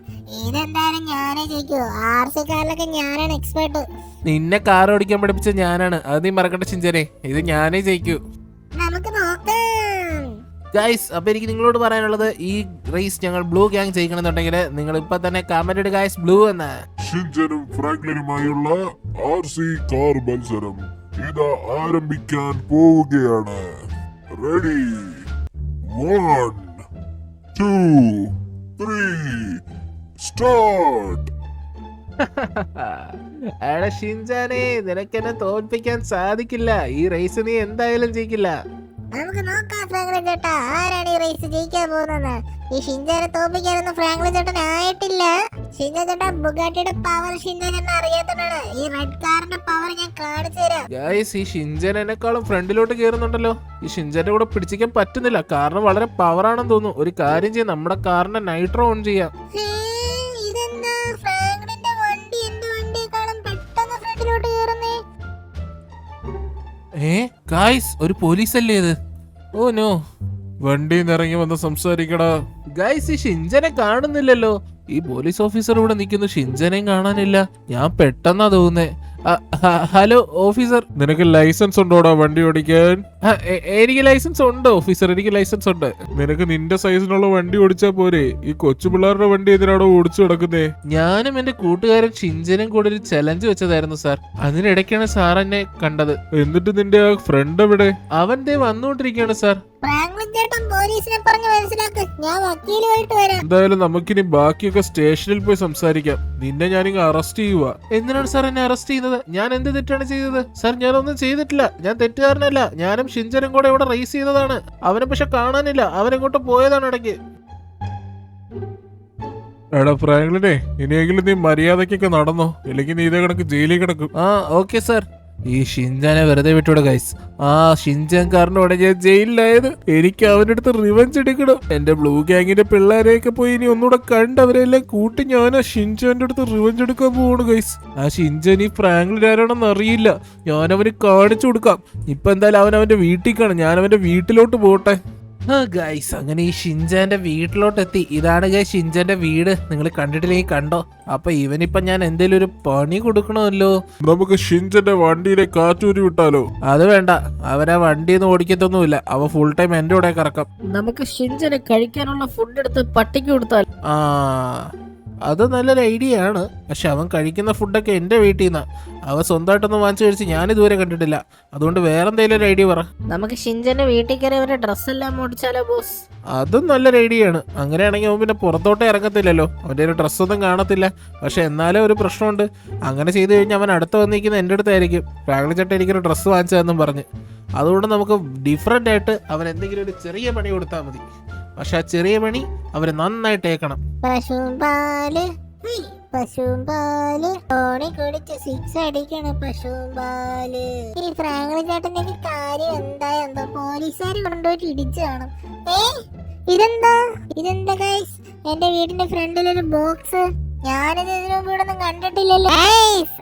ഇതെന്തായാലും ഞാനേ ജയിക്കൂ. ആർ സി കാറിലൊക്കെ ഞാനാണ് എക്സ്പേർട്ട് നിന്നെ കാർ ഓടിക്കാൻ പഠിപ്പിച്ച ഞാനാണ്. അത് നീ മറക്കട്ടെ ചിഞ്ചനെ. ഇത് ഞാനേ ജയിക്കൂ. നമുക്ക് നോക്കാം. ഗൈസ് അപ്പൊ എനിക്ക് നിങ്ങളോട് പറയാനുള്ളത് ഈ റേസ് ഞങ്ങൾ ബ്ലൂ ഗാങ് ജയിക്കണമെന്നുണ്ടെങ്കിൽ നിങ്ങൾ ഇപ്പൊ തന്നെ കമന്റ് ഇടുക ഗൈസ് ബ്ലൂ എന്ന്. ഷിൻജനും ഫ്രാങ്ക്ലിനുമായുള്ള ആർ സി കാർ മത്സരം. ഇത് ആരംഭിക്കാൻ പോവുകയാണ്. Ready one two three start എടാ ഷിൻജാനെ നിനക്ക് എന്നെ തോൽപ്പിക്കാൻ സാധിക്കില്ല. ഈ റേസ് നീ എന്തായാലും ജയിക്കില്ല. നമുക്ക് നോക്കാം ഫ്രാങ്ക്ലിൻ ചേട്ടാ. ആരാണ് ഈ റേസ് ജയിക്കാൻ പോകുന്നത് ഈ ഷിൻജാനെ തോൽപ്പിക്കാനൊന്നും ഫ്രാങ്ക്ലിൻ ചേട്ടൻ ആയിട്ടില്ല ഷിൻജാൻ ചേട്ടാ ബുഗാട്ടിയുടെ പവർ ഷിൻജാൻ അറിയാത്തതാണ് ഈ റെഡ് കാറിന്റെ പവർ ഞാൻ കാണിച്ചു തരാം. ഗൈസ് ഈ ഫ്രണ്ടിലോട്ട് കേറുന്നുണ്ടല്ലോ. ഈ ഷിൻജന്റെ കൂടെ പിടിച്ചിക്കാൻ പറ്റുന്നില്ല. കാരണം വളരെ പവർ ആണെന്ന് തോന്നുന്നു. ഒരു കാര്യം ചെയ്യാം. നമ്മുടെ കാറിന്റെ നൈട്രോ ഓൺ ചെയ്യാം. വണ്ടി ഏ ഗായ്സ് ഒരു പോലീസ് അല്ലേ ഇത്? ഓ നോ വണ്ടിയിൽ നിന്ന് ഇറങ്ങി വന്ന് സംസാരിക്കടാ. ഗായ്സ് ഈ ഷിഞ്ചനെ കാണുന്നില്ലല്ലോ. ഈ പോലീസ് ഓഫീസർ ഇവിടെ നിൽക്കുന്നു. ഷിൻജനെയും കാണാനില്ല. ഞാൻ പെട്ടെന്നാ തോന്നുന്നേ. Hello officer. നിനക്ക് ലൈസൻസ് ഉണ്ടോടാ വണ്ടി ഓടിക്കാൻ? എനിക്ക് ലൈസൻസ് ഉണ്ട് ഓഫീസർ. എനിക്ക് ലൈസൻസ് ഉണ്ട്. നിനക്ക് നിന്റെ സൈസിനുള്ള വണ്ടി ഓടിച്ചാ പോരെ. ഈ കൊച്ചു പിള്ളേരുടെ വണ്ടി എന്തിനാണോ ഓടിച്ചു കിടക്കുന്നേ ഞാനും എന്റെ കൂട്ടുകാരൻ ഷിഞ്ചനും കൂടെ ഒരു ചലഞ്ച് വെച്ചതായിരുന്നു സാർ അതിനിടയ്ക്കാണ് സാർ എന്നെ കണ്ടത്. എന്നിട്ട് നിന്റെ ആ ഫ്രണ്ട് എവിടെ? അവൻ ദേ വന്നുകൊണ്ടിരിക്കുകയാണ് സാർ ഫ്രാങ്ക്ലിൻ ചേട്ടൻ പോലീസിനെ പറഞ്ഞ് മനസ്സിലാക്ക്. ഞാൻ വക്കീലുമായിട്ട് വരാം. എന്തായാലും നമുക്കിനി ബാക്കിയൊക്കെ സ്റ്റേഷനിൽ പോയി സംസാരിക്കാം. നിന്നെ ഞാനിങ്ങ് അറസ്റ്റ് ചെയ്യുക എന്തിനാണ് സാർ എന്നെ അറസ്റ്റ് ചെയ്യുന്നത്? ഞാൻ എന്ത് തെറ്റാണ് ചെയ്തത്? സാർ ഞാനൊന്നും ചെയ്തിട്ടില്ല. ഞാൻ തെറ്റുകാരനല്ല. ഞാനും ഷിഞ്ചനും കൂടെ ഇവിടെ റേസ് ചെയ്തതാണ്. അവനെ പക്ഷെ കാണാനില്ല. അവനെങ്ങോട്ട് പോയതാണ് ഇടയ്ക്ക്. എടാ ഫ്രാങ്ക്ലിനെ ഇനിയെങ്കിലും നീ മര്യാദക്കൊക്കെ നടന്നോ? ഇല്ലെങ്കിൽ നീ ഇതേ കണക്ക് ജയിലിൽ കിടക്കും. ആ ഓക്കെ സാർ. ഈ ഷിൻജാനെ വെറുതെ വിട്ടൂടെ ഗൈസ് ആ ഷിൻജാൻ കാരനോടെ ഞാൻ ജയിലിലായത്. എനിക്ക് അവന്റെ അടുത്ത് റിവഞ്ച് എടുക്കണം. എന്റെ ബ്ലൂ ഗാങ്ങിന്റെ പിള്ളേരെയൊക്കെ പോയി ഇനി ഒന്നുകൂടെ കണ്ട് അവരെല്ലാം കൂട്ടി ഞാൻ ആ ഷിൻജാന്റെ അടുത്ത് റിവഞ്ച് എടുക്കാൻ പോവാണ് ഗൈസ് ആ ഷിൻജൻ ഈ ഫ്രാങ്ക്ലിൻ ആരാണെന്ന് അറിയില്ല. ഞാൻ അവന് കാണിച്ചു കൊടുക്കാം. ഇപ്പൊ എന്തായാലും അവൻ അവന്റെ വീട്ടിൽ കാണും. ഞാൻ അവന്റെ വീട്ടിലോട്ട് പോട്ടെ. ഗൈസ് അങ്ങനെ ഈ ഷിൻജാന്റെ വീട്ടിലോട്ട് എത്തി ഇതാണ് ഗൈസ് ഷിൻജാന്റെ വീട്. നിങ്ങൾ കണ്ടിട്ടില്ലെങ്കിൽ കണ്ടോ? അപ്പൊ ഇവനിപ്പൊ ഞാൻ എന്തെങ്കിലും ഒരു പണി കൊടുക്കണമല്ലോ. നമുക്ക് ഷിൻജന്റെ വണ്ടിയിലെ കാറ്റൂരി വിട്ടാലോ? അത് വേണ്ട. അവരെ വണ്ടിയൊന്നും ഓടിക്കത്തൊന്നുമില്ല. അവ ഫുൾ ടൈം എന്റെ കൂടെ കറക്കം. നമുക്ക് ഷിൻജനെ കഴിക്കാനുള്ള ഫുഡ് എടുത്ത് പട്ടിക്ക് കൊടുത്താൽ ആ. അത് നല്ലൊരു ഐഡിയ ആണ് പക്ഷെ അവൻ കഴിക്കുന്ന ഫുഡൊക്കെ എന്റെ വീട്ടിൽ നിന്നാണ് അവ സ്വന്തമായിട്ടൊന്നും വാങ്ങിച്ചു കഴിച്ച് ഞാൻ ഇതുവരെ കണ്ടിട്ടില്ല. അതുകൊണ്ട് വേറെ എന്തെങ്കിലും ഒരു ഐഡിയ പറ. നമുക്ക് വീട്ടിൽ കയറി അവരുടെ ഡ്രസ്സെല്ലാം ഓടിച്ചാലോ ബോസ്? അതും നല്ലൊരു ഐഡിയ ആണ് അങ്ങനെയാണെങ്കിൽ അവൻ പിന്നെ പുറത്തോട്ടേ ഇറങ്ങത്തില്ലല്ലോ. അവന്റെ ഒരു ഡ്രസ്സൊന്നും കാണത്തില്ല. പക്ഷെ എന്നാലും ഒരു പ്രശ്നമുണ്ട്. അങ്ങനെ ചെയ്തു കഴിഞ്ഞാൽ അവൻ അടുത്ത് വന്നിരിക്കുന്ന എന്റെ അടുത്തായിരിക്കും. പ്രാഗ്ലി ചേട്ടൻ എനിക്കൊരു ഡ്രസ്സ് വാങ്ങിച്ചതെന്നും പറഞ്ഞ്. അതുകൊണ്ട് നമുക്ക് ഡിഫറെന്റ് ആയിട്ട് അവൻ എന്തെങ്കിലും ഒരു ചെറിയ പണി കൊടുത്താൽ മതി. പക്ഷെ ആ ചെറിയ പണി അവർ നന്നായിട്ട് ഏക്കണം പശുമ്പാൽ. പശുമ്പാൽ. ഓണി കുടിച്ച് സിക്സ് അടിക്കണ പശുമ്പാൽ. ഈ ഫ്രാങ്ക്ലിൻ ചേട്ടന്റെ കാര്യം എന്താ? എന്താ പോലീസുകാർ കൊണ്ടുപോയിട്ട് ഇടിച്ചു കാണും. ഏ? ഇതെന്താ? ഇതെന്താ ഗൈസ് എന്റെ വീടിന്റെ ഫ്രണ്ടിലൊരു ബോക്സ്. ഞാനിത് ഇതിനു കൂടെ ഒന്നും കണ്ടിട്ടില്ലല്ലോ.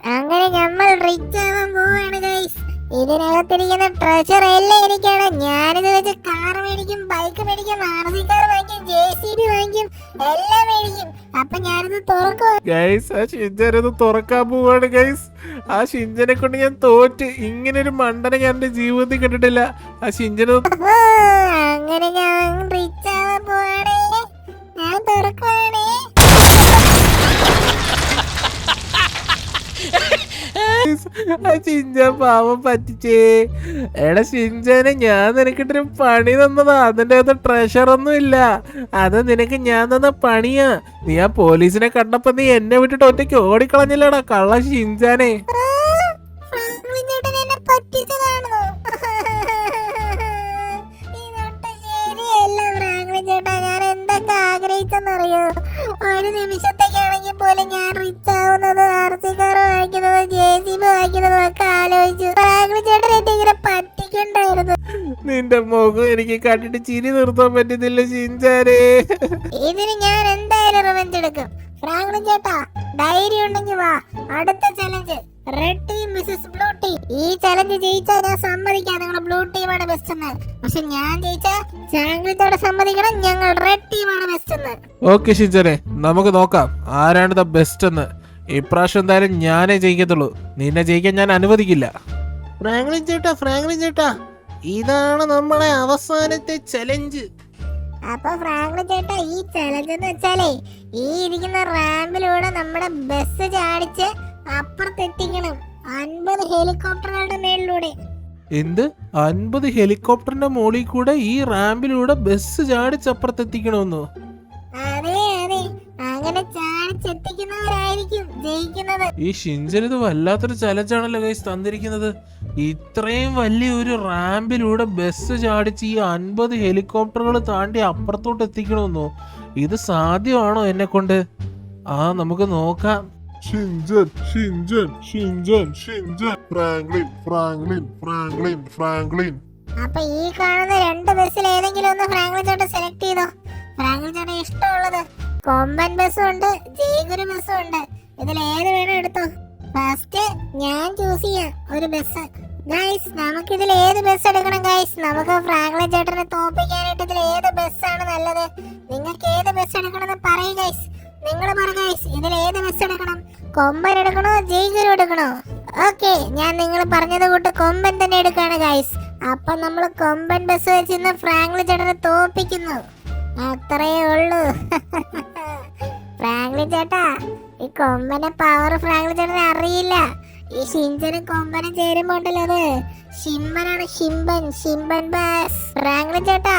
അങ്ങനെ നമ്മൾ റിച്ച് ആവാൻ പോവാണ് ഗൈസ് ഇതിനകത്തിരിക്കുന്ന ട്രഷർ എല്ലാം എനിക്കാണ്. ഞാനിത് വെച്ച് കാർ മേടിക്കും ബൈക്ക് മേടിക്കും ആർ സി കാർ വാങ്ങിക്കും ജെ സി ബി വാങ്ങിക്കും എല്ലാം മേടിക്കും. അപ്പൊ ഞാനിത് തുറക്കും ഗൈസ് ആ ഷിഞ്ചനത് തുറക്കാൻ പോവാണ് ഗൈസ് ആ ഷിഞ്ചനെ കൊണ്ട് ഞാൻ തോറ്റ്. ഇങ്ങനെ ഒരു മണ്ടനെ ഞാൻ എന്റെ ജീവിതത്തിൽ കണ്ടിട്ടില്ല. ആ ഷിഞ്ചന അങ്ങനെ ഞാൻ ആ ഷിഞ്ചൻ പാവം പറ്റിച്ചേ. എടാ ഷിൻജനെ ഞാൻ നിനക്കിട്ടൊരു പണി തന്നതാ. അതിന്റെ അകത്ത് ട്രഷർ ഒന്നും ഇല്ല. അത് നിനക്ക് ഞാൻ തന്ന പണിയാ. നീ ആ പോലീസിനെ കണ്ടപ്പോ നീ എന്നെ വിട്ടിട്ട് ഒറ്റയ്ക്ക് ഓടിക്കളഞ്ഞില്ലടാ കള്ള ഷിൻജാനെ ആഗ്രഹിച്ചെന്നറിയോ? ഒരു നിമിഷത്തേക്കാണെങ്കിൽ പോലും ഞാൻ റിച്ച് നിന്റെ മുഖം എനിക്ക് കണ്ടിട്ട് ചിരി നിർത്താൻ പറ്റുന്നില്ല ഇതിന് ഞാൻ എന്തായാലും റിവെഞ്ച് എടുക്കും. ഫ്രാങ്ക്ലിൻ ചേട്ടാ ധൈര്യം ഉണ്ടെങ്കിൽ വാ. അടുത്ത challenge red team versus blue team ഈ ചലഞ്ച് ജയിച്ചാൽ ഞാൻ സമ്മതിക്കാം. നിങ്ങൾ ബ്ലൂ ടീമാണ് ബെസ്റ്റ് എന്ന്. പക്ഷെ ഞാൻ ജയിച്ചാൽ ചാങ്ക്ലിത്തോടെ സമ്മതിക്കണം. ഞങ്ങൾ റെഡ് ടീമാണ് ബെസ്റ്റ് എന്ന്. ഓക്കെ ഷിഞ്ചനെ നമുക്ക് നോക്കാം. ആരാണ് ദ ബെസ്റ്റ് എന്ന്. ഇപ്രാവശ്യം എന്തായാലും ഞാനേ ജയിക്കത്തുള്ളൂ. നിന്നെ ജയിക്കാൻ ഞാൻ അനുവദിക്കില്ല. ഫ്രാങ്ക്ലിൻ ചേട്ടാ ഫ്രാങ്ക്ലിൻ ചേട്ടാ. ഇതാണ് നമ്മളെ അവസാനത്തെ ചലഞ്ച് അപ്പൊ ഫ്രാങ്ക്ലിൻ ചേട്ടാ ഈ ചലഞ്ച് എന്ന് വെച്ചാലേ ഈ ഇരിക്കുന്ന റാമ്പിലൂടെ നമ്മുടെ ബസ് ചാടിച്ച് അപ്പുറത്തെത്തിക്കണം. അൻപത് ഹെലികോപ്റ്ററുകളുടെ മേളിലൂടെ. എന്ത്? അൻപത് ഹെലികോപ്റ്ററിന്റെ മുകളിൽ കൂടെ ഈ റാമ്പിലൂടെ ബസ് ചാടിച്ചപ്പുറത്തെത്തിക്കണമെന്നോ അതെ അതെ. അങ്ങനെ ചാടിച്ചെത്തിക്കുന്നവരായിരിക്കും ജയിക്കുന്നത്. ഈ ഷിഞ്ചൻ ഇത് വല്ലാത്തൊരു ചലഞ്ചാണല്ലോ ഗൈസ് തന്നിരിക്കുന്നത്. ഇത്രയും വലിയ ഒരു റാമ്പിലൂടെ ബസ് ചാടിച്ച് ഈ അൻപത് ഹെലികോപ്റ്ററുകൾ താണ്ടി അപ്പുറത്തോട്ട് എത്തിക്കണമെന്നോ? ഇത് സാധ്യമാണോ എന്നെ കൊണ്ട്? ആ നമുക്ക് നോക്കാം. Shinjan Shinjan Shinjan Shinjan. Franklin Franklin Franklin Franklin. അപ്പൊ ഈ കാണുന്ന രണ്ട് ബസ്സിൽ ഏതെങ്കിലും ഒന്ന് ഫ്രാങ്ക്ലിൻ ചേട്ടൻ സെലക്ട് ചെയ്തോ? ഫ്രാങ്ക്ലിൻ ചേട്ടൻ ഇഷ്ടമുള്ളത്. കൊമ്പൻ ബസ്സും ഉണ്ട് ജയഗുരു ബസ്സും ഉണ്ട്. ഇതിൽ ഏത് വേണം എടുത്തോ. ഫസ്റ്റ് ഞാൻ ചൂസ് ചെയ്യാം. ഒരു ബസ് ഗൈസ് നമുക്ക് ഇതിൽ ഏത് ബസ് എടുക്കണം ഗൈസ് നമുക്ക് ഫ്രാങ്ക്ലിൻ ചേട്ടനെ തോപ്പിക്കാനായിട്ട് ഇതിൽ ഏത് ബസ്സാണ് നല്ലത്? നിങ്ങൾക്ക് ഏത് ബസ് എടുക്കണമെന്ന് പറയൂ ഗൈസ് നിങ്ങൾ പറ ഗൈസ് ഇതിൽ ഏത് ബസ് എടുക്കണം? കൊമ്പൻ എടുക്കണോ ജയ്ഗുരു എടുക്കണോ? ഓക്കെ ഞാൻ നിങ്ങൾ പറഞ്ഞത് കൂട്ട് കൊമ്പൻ തന്നെ എടുക്കാണ് ഗൈസ് അപ്പൊ നമ്മൾ കൊമ്പൻ ബസ് വെച്ച് ഇന്ന് ഫ്രാങ്ക്ലിൻ ചേട്ടനെ തോപ്പിക്കുന്നു. അത്രയേ ഉള്ളൂ. *laughs* ഫ്രാങ്ക്ലിൻ ചേട്ടാ ഈ കൊമ്പനെ പവർ ചേട്ടനെ അറിയില്ല. ഈ ഷിഞ്ചനും കൊമ്പനും ചേരുമ്പോ ഉണ്ടല്ലോ അത്. ഷിംബനാണ് ഷിംബൻ. ഷിംബൻ ബാസ് ഫ്രാങ്ക്ലി ചേട്ടാ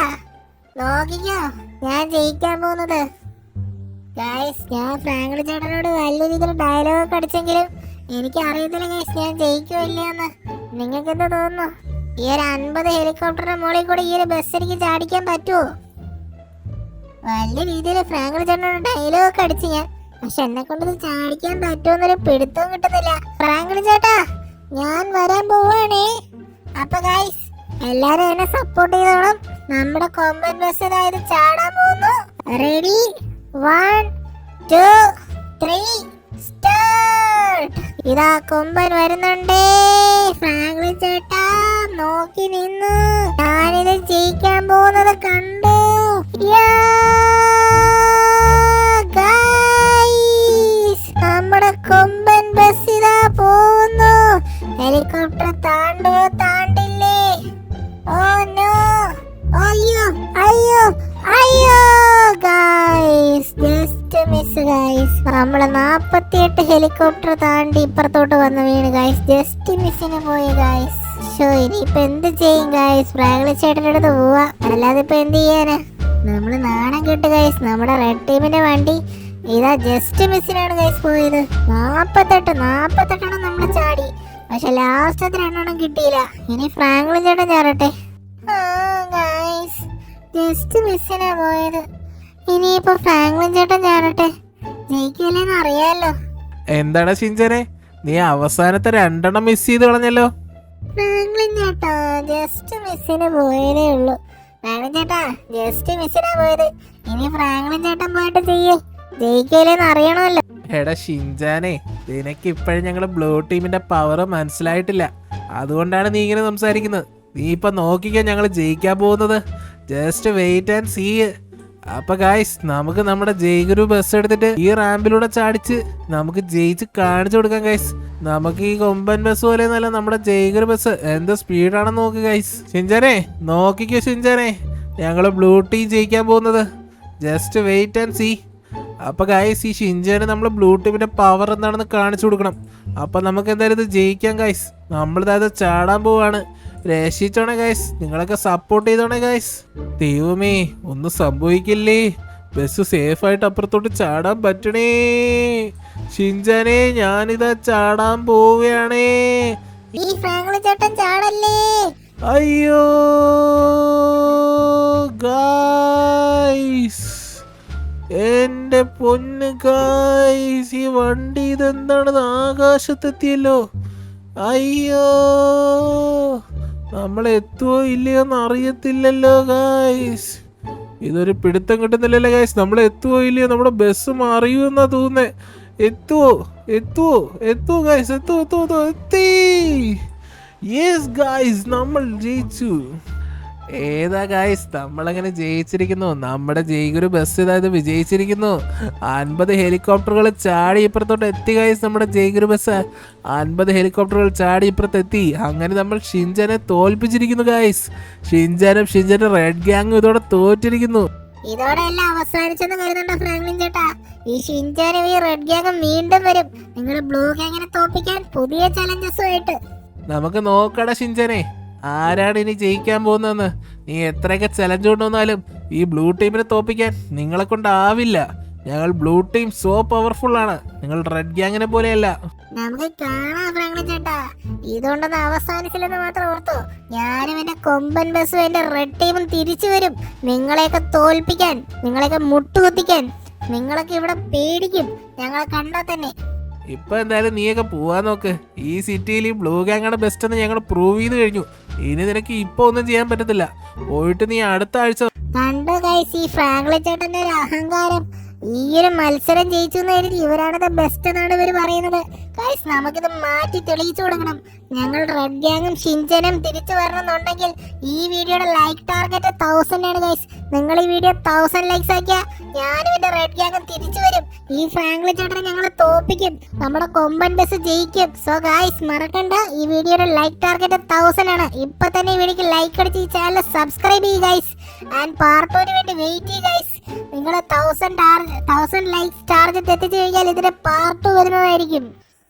നോക്കിക്കോ. ഞാൻ ജയിക്കാൻ പോകുന്നത്. ഗൈസ് ഞാൻ ഫ്രാങ്ക്ലി ചേട്ടനോട് വലിയ രീതിയിൽ ഡയലോഗ് അടിച്ചെങ്കിലും എനിക്ക് അറിയത്തില്ല ഗൈസ് ഞാൻ ജയിക്കുമില്ല ഇല്ലയെന്ന്. നിങ്ങൾക്ക് എന്താ തോന്നുന്നു? ഈ ഒരു അൻപത് ഹെലികോപ്റ്ററിന്റെ മുകളിൽ കൂടി ഈ ഒരു ബസ് എനിക്ക് ചാടിക്കാൻ പറ്റുമോ വലിയ രീതിയിൽ ഫ്രാങ്ക്ലി ചേട്ടനോട് ഡയലോഗ് അടിച്ച് ഞാൻ പക്ഷെ എന്നെ കൊണ്ട് ചാടിക്കാൻ പറ്റുമെന്നൊരു പിടുത്തവും കിട്ടുന്നില്ല. ഫ്രാങ്കിൾ ചേട്ടാ ഞാൻ വരാൻ പോവാണേ. അപ്പൊ ഗൈസ് എല്ലാരും എന്നെ സപ്പോർട്ട് ചെയ്തോളും നമ്മുടെ കൊമ്പൻ അതായത് ചാടാൻ പോകുന്നു. Ready one two three start ഇതാ കൊമ്പൻ വരുന്നുണ്ടേ. ഫ്രാങ്ക്ലി ചേട്ടാ നോക്കി നിന്നു. ഞാനിത് ജയിക്കാൻ പോകുന്നത് കണ്ടു. യാ. നമ്മുടെ കൊമ്പൻ ബസ് ഇതാ പോകുന്നു. ഹെലികോപ്റ്റർ താണ്ടോ താണ്ടില്ലേ? ഓ നോ അയ്യോ അയ്യോ അയ്യോ ഗൈസ് ജസ്റ്റ് മിസ് ഗൈസ് നമ്മളെ നാപ്പത്തിയെട്ട് ഹെലികോപ്റ്റർ താണ്ടി ഇപ്പുറത്തോട്ട് വന്ന് വീണ് ഗൈസ് ജസ്റ്റ് മിസ്സിന് പോയി ഗൈസ് ഷോ ഇനിയിപ്പൊ എന്ത് ചെയ്യും ഗൈസ് പ്രാഗളി ചേട്ടന്റെ അടുത്ത് പോവാ. അല്ലാതെ ഇപ്പൊ എന്ത് ചെയ്യാനാ? നമ്മൾ നാണം കെട്ട് ഗൈസ് നമ്മുടെ റെഡ് ടീമിന്റെ വണ്ടി ഇതാ ജസ്റ്റ് മിസ്സിനാണ് ഗൈസ് പോയത്. നാപ്പത്തെട്ട് നാപ്പത്തെട്ടാണ് നമ്മൾ ചാടി. പക്ഷെ ലാസ്റ്റത്തെ രണ്ടെണ്ണം കിട്ടിയില്ല. ഇനി ഫ്രാങ്ക്ലിൻ ചേട്ടൻ ചാടട്ടെ. ജസ്റ്റ് മിസ്സിനാ പോയത്. ഇനിയിപ്പോ ഫ്രാങ്ക്ലിൻ ചേട്ടൻ ചാടട്ടെ. ജയിക്കില്ലെന്ന് അറിയാലോ. എന്താടാ ഷിഞ്ചനെ? നീ അവസാനത്തെ രണ്ടെണ്ണം മിസ് ചെയ്ത് കളഞ്ഞല്ലോ. ഫ്രാങ്ക്ലിൻ ചേട്ടാ ജസ്റ്റ് മിസ്സിന് പോയതേ ഉള്ളൂ. ഫ്രാങ്ക്ലിൻ ചേട്ടാ ജസ്റ്റ് മിസ്സിനാ പോയത്. ഇനി ഫ്രാങ്ക്ലിൻ ചേട്ടൻ പോയിട്ട് ചെയ്യേ. ജയിക്കില്ലെന്ന് അറിയണമല്ലോ. എടാ ഷിൻജാനെ നിനക്ക് ഇപ്പോഴും ഞങ്ങൾ ബ്ലൂ ടീമിന്റെ പവർ മനസ്സിലായിട്ടില്ല. അതുകൊണ്ടാണ് നീ ഇങ്ങനെ സംസാരിക്കുന്നത്. നീ ഇപ്പൊ നോക്കിക്കോ ഞങ്ങൾ ജയിക്കാൻ പോകുന്നത്. ജസ്റ്റ് വെയിറ്റ് ആൻഡ് സീ അപ്പൊ ഗായ്സ് നമുക്ക് നമ്മുടെ ജയ്ഗുരു ബസ് എടുത്തിട്ട് ഈ റാമ്പിലൂടെ ചാടിച്ച് നമുക്ക് ജയിച്ച് കാണിച്ചു കൊടുക്കാം ഗൈസ് നമുക്ക് ഈ കൊമ്പൻ ബസ് പോലെ നല്ല നമ്മുടെ ജയ്ഗുരു ബസ് എന്ത് സ്പീഡാണെന്ന് നോക്ക് ഗൈസ് ഷിൻജാനെ നോക്കിക്കോ ഷിൻജാനെ. ഞങ്ങൾ ബ്ലൂ ടീം ജയിക്കാൻ പോകുന്നത്. ജസ്റ്റ് വെയിറ്റ് ആൻഡ് സീ അപ്പൊ ഗൈസ് ഈ ഷിൻജാന് നമ്മൾ ബ്ലൂ പവർ എന്താണെന്ന് കാണിച്ചു കൊടുക്കണം. അപ്പൊ നമുക്ക് എന്തായാലും ഇത് ജയിക്കാം ഗൈസ് നമ്മളിത് ചാടാൻ പോവാണ്. രക്ഷിച്ചോണേ ഗൈസ് നിങ്ങളൊക്കെ സപ്പോർട്ട് ചെയ്തോണേ ഗൈസ് ദൈവമേ ഒന്നും സംഭവിക്കില്ലേ? ബസ് സേഫ് ആയിട്ട് അപ്പുറത്തോട്ട് ചാടാൻ പറ്റണേ. ഷിൻജാനെ ഞാനിതാ ചാടാൻ പോവുകയാണേ. ഈ ചേട്ടൻ ചാടല്ലേ? അയ്യോ ഗായ്സ് എന്റെ പൊന്ന് കായ്സ് ഈ വണ്ടി ഇതെന്താണ്? ആകാശത്തെത്തിയല്ലോ. അയ്യോ നമ്മൾ എത്തുവോ ഇല്ലയോ എന്ന് അറിയത്തില്ലല്ലോ ഗായ്സ് ഇതൊരു പിടുത്തം കിട്ടുന്നില്ലല്ലോ ഗായ്സ് നമ്മൾ എത്തുവോ ഇല്ലയോ? നമ്മുടെ ബസ് മാറിയോ എന്നാ തോന്നുന്നേ. എത്തുവോ എത്തുവോ എത്തുവോ ഗായ്സ് എത്തു എത്തുവോ എത്തി. യെസ് ഗായ്സ് നമ്മൾ ജയിച്ചു. ഏതാ ഗായ്സ് നമ്മളങ്ങനെ ജയിച്ചിരിക്കുന്നു. നമ്മുടെ ജയിക്കൊരു ബസ് ഇതായത് വിജയിച്ചിരിക്കുന്നു. അൻപത് ഹെലികോപ്റ്ററുകൾ ചാടി ഇപ്പുറത്തോട്ട് എത്തി ഗായ്സ് നമ്മുടെ ജയിക്കൊരു ബസ് അൻപത് ഹെലികോപ്റ്ററുകൾ ചാടി ഇപ്പുറത്ത് എത്തി അങ്ങനെ നമ്മൾ ഷിൻജനെ തോൽപ്പിച്ചിരിക്കുന്നു ഗായ്സ് ഷിൻജാനും ഷിൻജന്റെ റെഡ് ഗ്യാങ്ങും ഇതോടെ തോറ്റിരിക്കുന്നു. ഇതോടെ എല്ലാം അവസാനിച്ചെന്ന് കരുതണ്ട ഫ്രാങ്ക്ലിൻ ചേട്ടാ. ഈ ഷിൻചാനും ഈ റെഡ് ഗ്യാങ്ങും വീണ്ടും വരും. നിങ്ങൾ ബ്ലൂ ഗ്യാങ്ങിനെ തോപ്പിക്കാൻ പുതിയ ചലഞ്ചസുമായിട്ട് നമുക്ക് നോക്കടാ ഷിൻജനെ. ആരാണ് ഇനി ജയിക്കാൻ പോകുന്നതെന്ന്? നീ എത്രയൊക്കെ ചലഞ്ച് കൊണ്ടുവന്നാലും ഈ ബ്ലൂ ടീമിനെ തോപ്പിക്കാൻ നിങ്ങളെ കൊണ്ടാവില്ല. ഞങ്ങൾ ബ്ലൂ ടീം സോ പവർഫുൾ ആണ്. നിങ്ങൾ റെഡ് ഗ്യാങ്ങിനെ പോലെയല്ല. നമുക്ക് മാത്രം കൊമ്പൻ ബസ്സും റെഡ് തിരിച്ചു വരും. നിങ്ങളെയൊക്കെ തോൽപ്പിക്കാൻ നിങ്ങളെയൊക്കെ മുട്ടുകുത്തിക്കാൻ ഇവിടെ പേടിക്കും. ഞങ്ങളെ കണ്ടാൽ തന്നെ ഇപ്പൊ എന്തായാലും നീയൊക്കെ പോവാൻ നോക്ക്. ഈ സിറ്റിയിൽ ഈ ബ്ലൂ ഗാങ്ങാണ് ബെസ്റ്റ് എന്ന് ഞങ്ങൾ പ്രൂവ് ചെയ്ത് കഴിഞ്ഞു. ഇനി നിനക്ക് ഇപ്പൊ ഒന്നും ചെയ്യാൻ പറ്റത്തില്ല. പോയിട്ട് നീ അടുത്ത ആഴ്ച കണ്ടു ഈ ഫ്രാങ്ക്ലിൻ ചേട്ടന്റെ ഒരു അഹങ്കാരം. ഈ ഒരു മത്സരം ജയിച്ചു എന്ന് ഇവരാണ് ദ ബെസ്റ്റ് എന്നാണ് ഇവർ പറയുന്നത്. കൈസ് നമുക്കിത് മാറ്റി തെളിയിച്ചു കൊടുക്കണം. ഞങ്ങൾ റെഡ് ഗ്യാങ്ങും ഷിൻചനും തിരിച്ചു വരണമെന്നുണ്ടെങ്കിൽ ഈ വീഡിയോയുടെ ലൈക്ക് ടാർഗറ്റ് തൗസൻഡ് ആണ് കൈസ് നിങ്ങൾ ഈ വീഡിയോ തൗസൻഡ് ലൈക്സ് ആക്കിയാൽ ഞാനും എന്റെ റെഡ് ഗ്യാങ്ങും തിരിച്ചു വരും. ഈ ഫ്രാങ്ക്ലി ചേട്ടനെ ഞങ്ങൾ തോപ്പിക്കും. നമ്മുടെ കൊമ്പൻ ബസ് ജയിക്കും. സോ ഗായ്സ് മറക്കണ്ട. ഈ വീഡിയോയുടെ ലൈക്ക് ടാർഗറ്റ് തൗസൻഡ് ആണ്. ഇപ്പൊ തന്നെ ഈ വീഡിയോക്ക് ലൈക്ക് അടിച്ച് ഈ ചാനൽ സബ്സ്ക്രൈബ് ചെയ്യുക ഗൈസ് ആൻഡ് പാർട്ടോന് വേണ്ടി വെയിറ്റ് ചെയ്യുക ഗൈസ് നിങ്ങൾ തൗസൻഡ് തൗസൻഡ് ലൈക്സ് ടാർഗറ്റ് എത്തിച്ചു കഴിഞ്ഞാൽ ഇതിന്റെ പാർട്ട് വരുന്നതായിരിക്കും.